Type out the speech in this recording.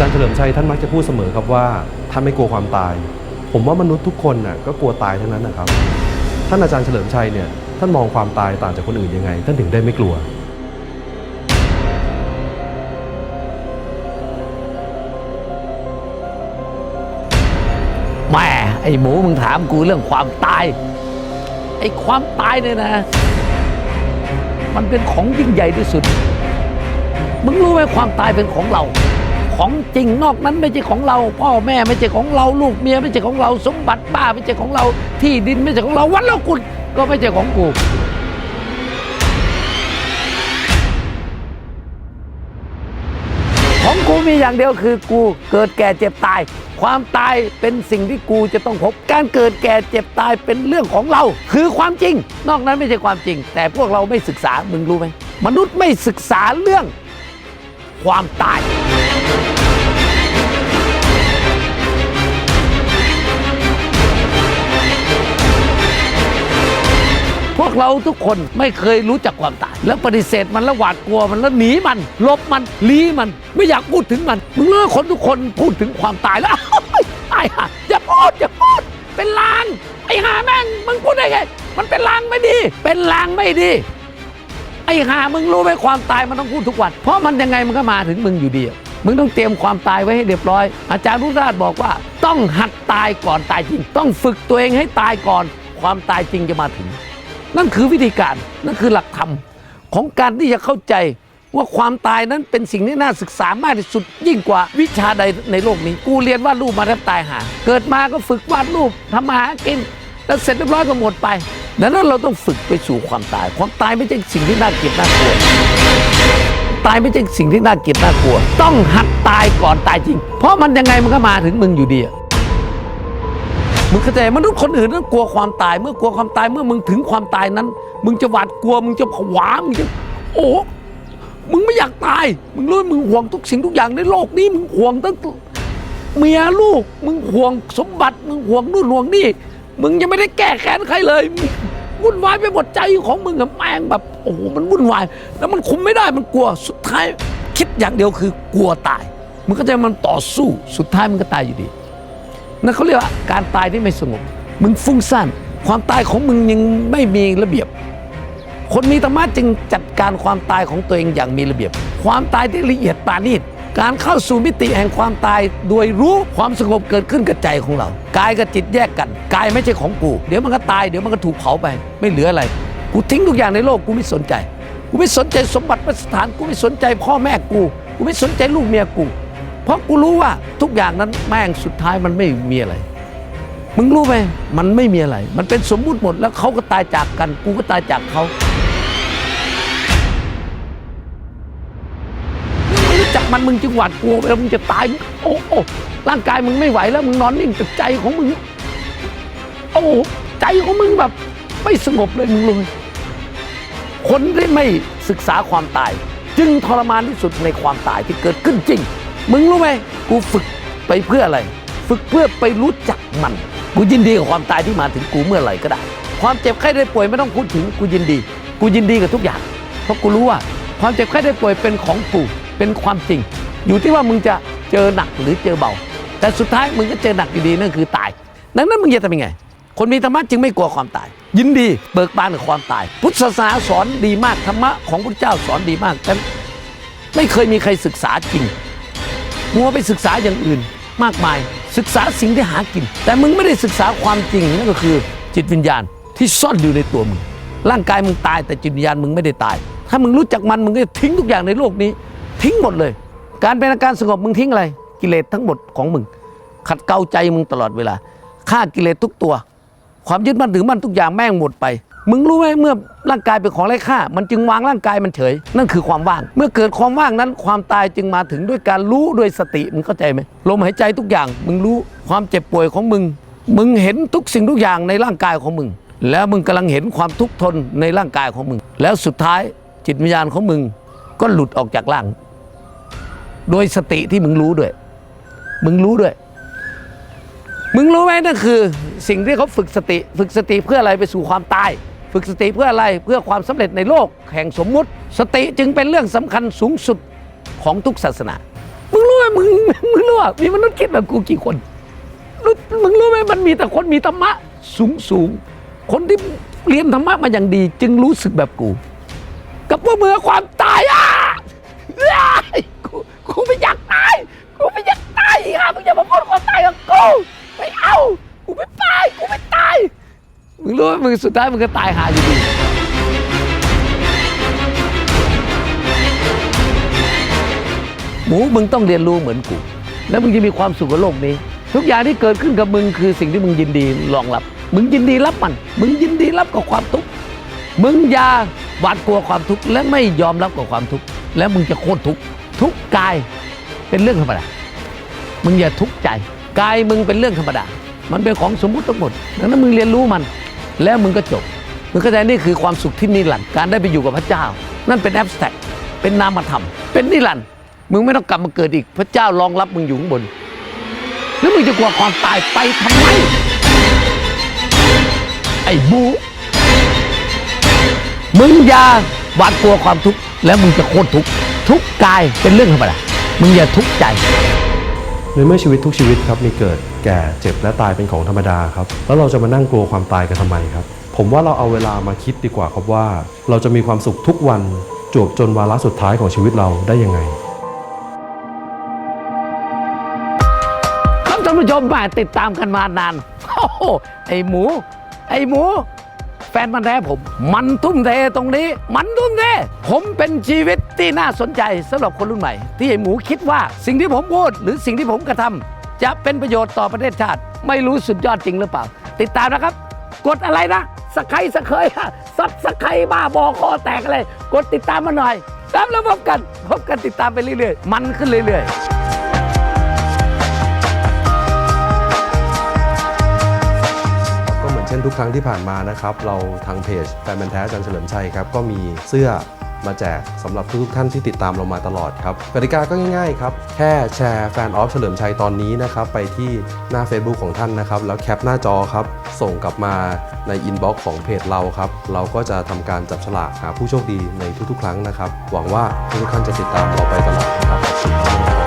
จารย์เฉลิมชัยท่านมักจะพูดเสมอครับว่าท่านไม่กลัวความตาย ผมว่ามนุษย์ทุกคนน่ะก็กลัวตายทั้งนั้นนะครับ ท่านอาจารย์เฉลิมชัยเนี่ยท่านมองความตายต่างจากคนอื่นยังไง ท่านถึงได้ไม่กลัว แม่ไอ้หมูมึงถามกูเรื่องความตาย ไอ้ความตายเนี่ยนะ มันเป็นของยิ่งใหญ่ที่สุด มึงรู้ไหมความตายเป็นของเรา ของจริงนอกนั้นไม่ใช่ของเรา พ่อแม่ไม่ใช่ของเราลูกเมียไม่ใช่ของเรา สมบัติบ้าไม่ใช่ของเรา ที่ดินไม่ใช่ของเราวันเรากุลก็ไม่ใช่ของกูของกูมีอย่างเดียวคือกูเกิดแก่เจ็บตาย ความตายเป็นสิ่งที่กูจะต้องพบ การเกิดแก่เจ็บตายเป็นเรื่องของเรา คือความจริง นอกนั้นไม่ใช่ความจริง แต่พวกเราไม่ศึกษามึงรู้ไหมมนุษย์ไม่ศึกษาเรื่องความตาย พวกเราทุกคนไม่เคยรู้จักความตาย แล้วปฏิเสธมันแล้วหวาดกลัวมันแล้วหนีมันลบมันลี้มันไม่อยากพูดถึงมันมึงเลิกคนทุกคนพูดถึงความตายแล้วตายห่าอย่าพูดอย่าพูด เป็นลางไอ้ห่าแม่งมึงพูดได้ไงมันเป็นลางไม่ดี เป็นลางไม่ดีไอ้ห่ามึงรู้ไหมความตายมันต้องพูดทุกวัน เพราะมันยังไงมันก็มาถึงมึงอยู่ดีมึงต้องเตรียมความตายไว้ให้เรียบร้อย อาจารย์รุ่งราชบอกว่า ต้องหัดตายก่อนตายจริง ต้องฝึกตัวเองให้ตายก่อน ความตายจริงจะมาถึง นั่นคือวิธีการนั่นคือหลักธรรมของการที่จะเข้าใจว่าความตายนั้นเป็นสิ่งที่น่าศึกษามากที่สุดยิ่งกว่าวิชาใดในโลกนี้ กูเรียนวาดรูปมาแทบตายหา เกิดมาก็ฝึกวาดรูปทำมาหากิน แล้วเสร็จเรียบร้อยก็หมดไปดังนั้นเราต้องฝึกไปสู่ความตาย ความตายไม่ใช่สิ่งที่น่าเกลียดน่ากลัว ตายไม่ใช่สิ่งที่น่าเกลียดน่ากลัว ต้องหัดตายก่อนตายจริง เพราะมันยังไงมันก็มาถึงมึงอยู่ดีอะ มึงเข้าใจมนุษย์คนอื่นนั้นกลัวความตาย เมื่อกลัวความตายเมื่อมึงถึงความตายนั้น มึงจะหวาดกลัวมึงจะผวามึงจะโอ้มึงไม่อยากตาย มึงรู้มึงห่วงทุกสิ่งทุกอย่างในโลกนี้ มึงห่วงตั้งเมียลูก มึงห่วงสมบัติ มึงห่วงนู่นห่วงนี่ มึงยังไม่ได้แก้แค้นใครเลยวุ่นวายไปหมดใจของมึงอะแม่งแบบโอ้โหมันวุ่นวาย แล้วมันคุมไม่ได้มันกลัวสุดท้ายคิดอย่างเดียวคือกลัวตายมึงก็จะมันต่อสู้สุดท้ายมันก็ตายอยู่ดี นั่นเขาเรียกว่าการตายที่ไม่สงบ มึงฟุ้งซ่านความตายของมึงยังไม่มีระเบียบ คนมีธรรมะจึงจัดการความตายของตัวเองอย่างมีระเบียบ ความตายที่ละเอียดปราณีตการเข้าสู่มิติแห่งความตายโดยรู้ความสงบเกิดขึ้นกับใจของเรา กายกับจิตแยกกัน กายไม่ใช่ของกู เดี๋ยวมันก็ตาย เดี๋ยวมันก็ถูกเผาไป ไม่เหลืออะไร กูทิ้งทุกอย่างในโลกกูไม่สนใจ กูไม่สนใจสมบัติประสถาน กูไม่สนใจพ่อแม่กู กูไม่สนใจลูกเมียกู เพราะกูรู้ว่าทุกอย่างนั้นแม่งสุดท้ายมันไม่มีอะไร มึงรู้ไหมมันไม่มีอะไร มันเป็นสมมุติหมดแล้วเขาก็ตายจากกัน กูก็ตายจากเขารู้จักมันมึงจึงหวาดกลัวเวลามึงจะตายโอ้โอ้ร่างกายมึงไม่ไหวแล้วมึงนอนนิ่งแต่ใจของมึง โอ้ใจของมึงแบบ ไม่สงบเลยมึงรู้ไหมคนที่ไม่ศึกษาความตาย จึงทรมานที่สุดในความตายที่เกิดขึ้นจริง มึงรู้ไหมกูฝึกไปเพื่ออะไร ฝึกเพื่อไปรู้จักมัน กูยินดีกับความตายที่มาถึงกูเมื่อไหร่ก็ได้ ความเจ็บไข้ได้ป่วยไม่ต้องพูดถึงกูยินดี กูยินดีกับทุกอย่าง เพราะกูรู้ว่า ความเจ็บไข้ได้ป่วยเป็นของกูเป็นความจริง อยู่ที่ว่ามึงจะเจอหนักหรือเจอเบา แต่สุดท้ายมึงก็เจอหนักอยู่ดีนั่นคือตาย ดังนั้นมึงจะทำยังไง คนมีธรรมะจึงไม่กลัวความตาย ยินดีเบิกบานกับความตาย พุทธศาสนาสอนดีมากธรรมะของพระเจ้าสอนดีมากแต่ไม่เคยมีใครศึกษาจริง มัวไปศึกษาอย่างอื่นมากมาย ศึกษาสิ่งที่หากิน แต่มึงไม่ได้ศึกษาความจริงนั่นก็คือ จิตวิญญาณที่ซ่อนอยู่ในตัวมึง ร่างกายมึงตายแต่จิตวิญญาณมึงไม่ได้ตาย ถ้ามึงรู้จักมันมึงก็จะทิ้งทุกอย่างในโลกนี้ ทิ้งหมดเลย การเป็นอาการสงบมึงทิ้งอะไร กิเลสทั้งหมดของมึง ขัดเกลาใจมึงตลอดเวลาฆ่ากิเลสทุกตัว ความยึดมั่นถือมั่นทุกอย่างแม่งหมดไป มึงรู้ไหมเมื่อร่างกายเป็นของไร้ค่า มันจึงวางร่างกายมันเฉย นั่นคือความว่าง เมื่อเกิดความว่างนั้นความตายจึงมาถึงด้วยการรู้ด้วยสติมึงเข้าใจไหมลมหายใจทุกอย่าง มึงรู้ความเจ็บป่วยของมึง มึงเห็นทุกสิ่งทุกอย่างในร่างกายของมึง แล้วมึงกำลังเห็นความทุกข์ทนในร่างกายของมึง แล้วสุดท้ายจิตวิญญาณของมึงก็หลุดออกจากร่าง โดยสติที่มึงรู้ด้วย มึงรู้ด้วยมึงรู้ไหมนั่นคือ สิ่งที่เขาฝึกสติ ฝึกสติเพื่ออะไรไปสู่ความตาย ฝึกสติเพื่ออะไรเพื่อความสำเร็จในโลกแห่งสมมุติ สติจึงเป็นเรื่องสำคัญสูงสุดของทุกศาสนา มึงรู้ไหมมึงมึงอะมีมนุษย์คิดแบบกูกี่คนรู้มึงรู้ไหมมันมีแต่คนมีธรรมะสูงสูงคนที่เรียนธรรมะมาอย่างดี จึงรู้สึกแบบกู กับพวกมือความตายอะกูกูไม่อยากตายกูไม่อยากตายอะมึงอย่ามาพูดความตาย รู้ไหมมึงสุดท้ายมึงก็ตายหาอยู่ดีหมูมึงต้องเรียนรู้เหมือนกู แล้วมึงจะมีความสุขกับโลกนี้ ทุกอย่างที่เกิดขึ้นกับมึงคือสิ่งที่มึงยินดีรองรับ มึงยินดีรับมัน มึงยินดีรับกับความทุกข์มึงอย่าหวาดกลัวความทุกข์และไม่ยอมรับกับความทุกข์แล้วมึงจะโคตรทุกข์ทุกกายเป็นเรื่องธรรมดามึงอย่าทุกข์ใจกายมึงเป็นเรื่องธรรมดา มันเป็นของสมมุติทั้งหมดดังนั้นมึงเรียนรู้มัน แล้วมึงก็จบมึงเข้าใจนี่คือความสุขที่นิรันดร์การได้ไปอยู่กับพระเจ้า นั่นเป็นแอบสแต็กเป็นนามธรรม เป็นนิรันดร์มึงไม่ต้องกลับมาเกิดอีกพระเจ้ารองรับมึงอยู่ข้างบน แล้วมึงจะกลัวความตายไปทำไม ไอ้บู มึงอย่าหวาดกลัวความทุกข์แล้วมึงจะโคตรทุกข์ทุกข์กายเป็นเรื่องธรรมดามึงอย่าทุกข์ใจ ในเมื่อชีวิตทุกชีวิตครับมีเกิดแก่เจ็บและตายเป็นของธรรมดาครับแล้วเราจะมานั่งกลัวความตายกันทำไมครับ ผมว่าเราเอาเวลามาคิดดีกว่าครับว่า เราจะมีความสุขทุกวันจวบจนวาระสุดท้ายของชีวิตเราได้ยังไงครับท่านผู้ชมมาติดตามกันมานานโอ้โหไอหมู ไอหมู แฟนมันแท้ผม มันทุ่มเทตรงนี้ มันทุ่มเทผมเป็นชีวิตที่น่าสนใจสำหรับคนรุ่นใหม่ ที่ไอ้หมูคิดว่าสิ่งที่ผมพูดหรือสิ่งที่ผมกระทำจะเป็นประโยชน์ต่อประเทศชาติ ไม่รู้สุดยอดจริงหรือเปล่า ติดตามนะครับ กดอะไรนะสไครสเคยซับสไครบ้าบอคอแตกอะไรกดติดตามมาหน่อยครับแล้วพบกันพบกันติดตามไปเรื่อยๆ มันขึ้นเรื่อยๆ นทุกครั้งที่ผ่านมานะครับ เราทางเพจแฟนบันแท้อาจารย์เฉลิมชัยครับ ก็มีเสื้อมาแจกสำหรับทุกท่านที่ติดตามเรามาตลอดครับกติกาก็ง่ายๆครับ แค่แชร์แฟนออฟเฉลิมชัยตอนนี้นะครับ ไปที่หน้า Facebook ของท่านนะครับ แล้วแคปหน้าจอครับ ส่งกลับมาในอินบ็อกซ์ของเพจเราครับ เราก็จะทำการจับฉลากหาผู้โชคดีในทุกๆ ครั้งนะครับ หวังว่าทุกท่านจะติดตามเราไปตลอดนะครับ